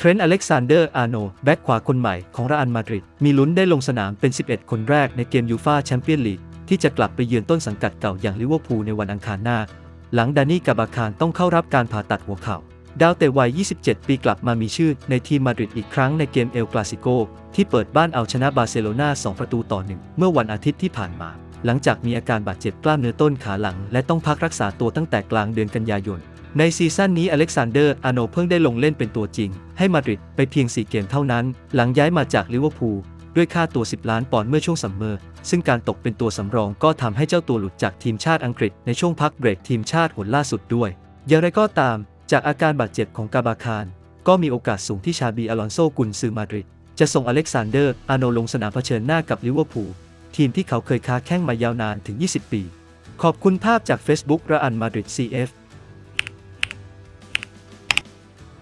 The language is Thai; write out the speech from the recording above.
เทรนต์อเล็กซานเดอร์อาร์โนแบ็กขวาคนใหม่ของรอันมาดริดมีลุ้นได้ลงสนามเป็น 11 คนแรกในเกมยูฟาแชมเปี้ยนลีกที่จะกลับไปเยือนต้นสังกัดเก่าอย่างลิเวอร์พูลในวันอังคารหน้า หลังดานี่กาบาคารต้องเข้ารับการผ่าตัดหัวเข่าดาวเตะวัย 27 ปีกลับมามีชื่อในทีมมาดริดอีกครั้งในเกมเอลคลาสิโกที่เปิดบ้านเอาชนะบาร์เซโลนา2 ประตูต่อหนึ่งเมื่อวันอาทิตย์ที่ผ่านมา หลังจากมีอาการบาดเจ็บกล้ามเนื้อต้นขาหลัง และต้องพักรักษาตัวตั้งแต่กลางเดือนกันยายน ในซีซั่นนี้อเล็กซานเดอร์อาโนเพิ่งได้ลงเล่นเป็นตัวจริง ให้มาดริดไปเพียง 4 เกมเท่านั้น หลังย้ายมาจากลิเวอร์พูลด้วยค่าตัว 10 ล้านปอนด์เมื่อช่วงซัมเมอร์ซึ่งการตกเป็นตัวสำรองก็ทำให้เจ้าตัวหลุดจากทีมชาติอังกฤษในช่วงพักเบรกทีมชาติหนล่าสุดด้วย อย่างไรก็ตาม จากอาการบาดเจ็บของกาบาคาร ก็มีโอกาสสูงที่ชาบีอลอนโซกุนซือมาดริดจะส่งอเล็กซานเดอร์อาโนลงสนามเผชิญหน้ากับลิเวอร์พูลทีมที่เขาเคยค้าแข้งมายาวนานถึง 20 ปี ขอบคุณภาพจาก Facebook ระอันมาดริด CF